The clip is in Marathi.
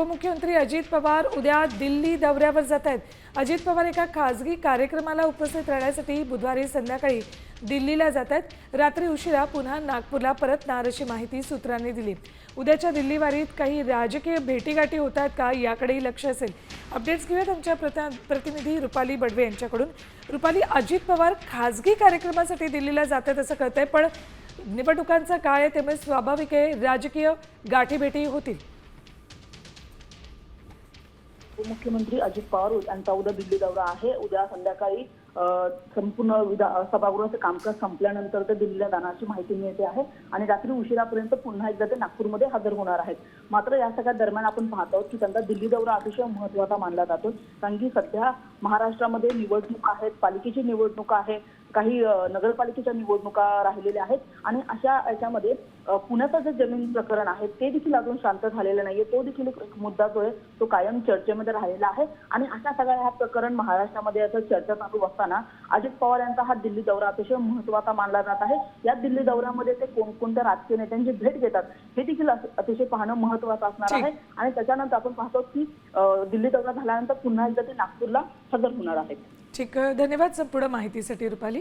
उपमुख्यमंत्री अजित पवार उद्या दिल्ली दौऱ्यावर जात आहेत. अजित पवार एका खासगी कार्यक्रमाला उपस्थित राहण्यासाठी बुधवारी संध्याकाळी दिल्लीला जात आहेत. रात्री उशिरा पुन्हा नागपूरला परतणार अशी माहिती सूत्रांनी दिली. उद्याच्या दिल्लीवारीत काही राजकीय भेटीगाठी होत आहेत का याकडेही लक्ष असेल. अपडेट्स घेऊयात आमच्या प्रता प्रतिनिधी रुपाली बडवे यांच्याकडून. रुपाली अजित पवार खासगी कार्यक्रमासाठी दिल्लीला जात आहेत असं कळतंय पण निवडणुकांचा काळ आहे? त्यामुळे स्वाभाविक आहे राजकीय गाठीभेटी होतील. उपमुख्यमंत्री अजित पवार यांचा उद्या दिल्ली दौरा आहे. उद्या संध्याकाळी संपूर्ण विधा सभागृहाचं कामकाज संपल्यानंतर ते दिल्लीला जाण्याची माहिती मिळते आहे. आणि रात्री उशिरापर्यंत पुन्हा एकदा ते नागपूरमध्ये हजर होणार आहेत. मात्र या सगळ्या दरम्यान आपण पाहतो की त्यांचा दिल्ली दौरा अतिशय महत्त्वाचा मानला जातो. कारण की सध्या महाराष्ट्रामध्ये निवडणूक आहेत पालिकेची निवडणूक आहे. काही नगरपालिकेच्या निवडणुका राहिलेल्या आहेत आणि अशा याच्यामध्ये पुण्याचं जे जमीन प्रकरण आहे ते देखील अजून शांत झालेलं नाहीये. तो देखील एक मुद्दा जो आहे तो कायम चर्चेमध्ये राहिलेला आहे. आणि अशा सगळ्या ह्या प्रकरण महाराष्ट्रामध्ये असं चर्चा चालू असताना अजित पवार यांचा हा दिल्ली दौरा अतिशय महत्त्वाचा मानला जात आहे. या दिल्ली दौऱ्यामध्ये ते कोणकोणत्या राजकीय नेत्यांची भेट घेतात हे देखील अतिशय पाहणं महत्वाचं असणार. आहे. आणि त्याच्यानंतर आपण पाहतो की दिल्ली दौरा झाल्यानंतर पुन्हा एकदा ते नागपूरला हजर होणार आहेत. ठीक धन्यवाद संपूर्ण माहितीसाठी रुपाली.